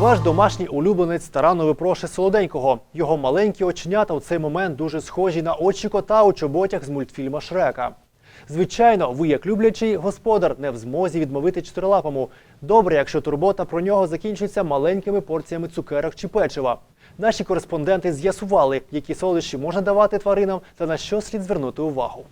Ваш домашній улюбленець старанно випрошує солоденького. Його маленькі оченята у цей момент дуже схожі на очі кота у чоботях з мультфільма Шрека. Звичайно, ви, як люблячий господар, не в змозі відмовити чотирилапому. Добре, якщо турбота про нього закінчується маленькими порціями цукерок чи печива. Наші кореспонденти з'ясували, які солодощі можна давати тваринам та на що слід звернути увагу.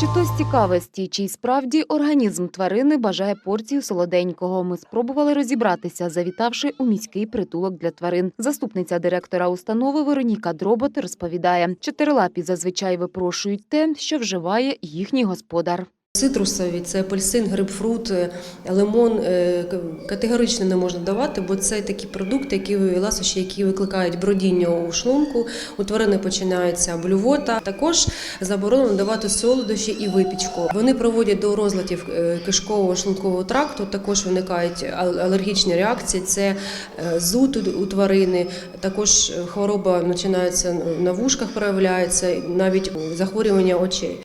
Чи то з цікавості, чи справді організм тварини бажає порцію солоденького. Ми спробували розібратися, завітавши у міський притулок для тварин. Заступниця директора установи Вероніка Дробот розповідає, чотирилапі зазвичай випрошують те, що вживає їхній господар. Цитрусові це апельсин, грейпфрут, е, лимон е, категорично не можна давати, бо це такі продукти, які ласощі, які викликають бродіння у шлунку. У тварини починається блювота. Також заборонено давати солодощі і випічку. Вони проводять до розладів е, кишкового шлункового тракту. Також виникають ал- алергічні реакції. Це зуд у- тварини. Також хвороба починається на вушках, проявляється навіть захворювання очей.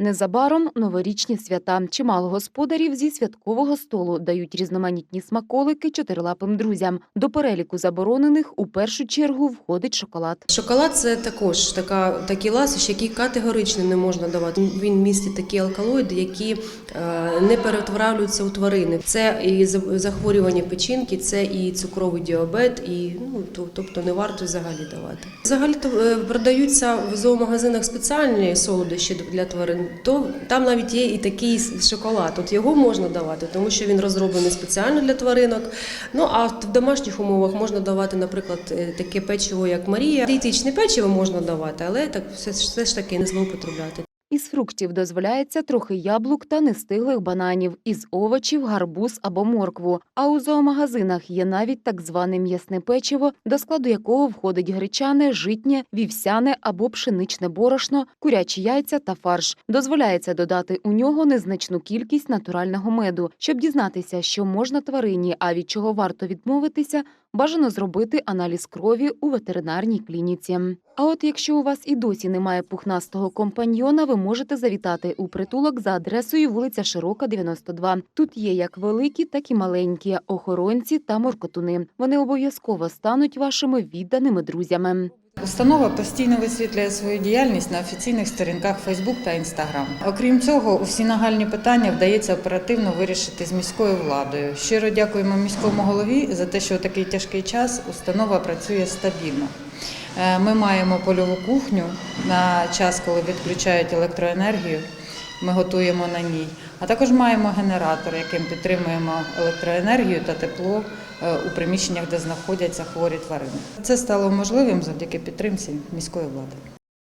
Незабаром новорічні свята. Чимало господарів зі святкового столу дають різноманітні смаколики чотирилапим друзям. До переліку заборонених у першу чергу входить шоколад. Шоколад це також така, такий ласощ, який категорично не можна давати. Він містить такі алкалоїди, які е, не перетравлюються у тварини. Це і за- захворювання печінки, це і цукровий діабет, і ну то- тобто не варто взагалі давати. Взагалі е, продаються в зоомагазинах спеціальні солодощі для тварин. То там навіть є і такий шоколад. От його можна давати, тому що він розроблений спеціально для тваринок. Ну а в домашніх умовах можна давати, наприклад, е, таке печиво, як Марія. Дієтичне печиво можна давати, але так все, ж- все ж таки не злоупотребляти. Із фруктів дозволяється трохи яблук та нестиглих бананів, із овочів гарбуз або моркву. А у зоомагазинах є навіть так зване м'ясне печиво, до складу якого входить гречане, житнє, вівсяне або пшеничне борошно, курячі яйця та фарш. Дозволяється додати у нього незначну кількість натурального меду. Щоб дізнатися, що можна тварині, а від чого варто відмовитися, бажано зробити аналіз крові у ветеринарній клініці. А от якщо у вас і досі немає пухнастого компаньйона, ви можете завітати у притулок за адресою вулиця Широка, 92. Тут є як великі, так і маленькі охоронці та моркотуни. Вони обов'язково стануть вашими відданими друзями. Установа постійно висвітлює свою діяльність на офіційних сторінках Facebook та Instagram. Окрім цього, усі нагальні питання вдається оперативно вирішити з міською владою. Щиро дякуємо міському голові за те, що у такий тяжкий час установа працює стабільно. Е, Ми маємо польову кухню на час, коли відключають електроенергію. Ми готуємо на ній. А також маємо генератор, яким підтримуємо електроенергію та тепло е, у приміщеннях, де знаходяться хворі тварини. Це стало можливим завдяки підтримці міської влади.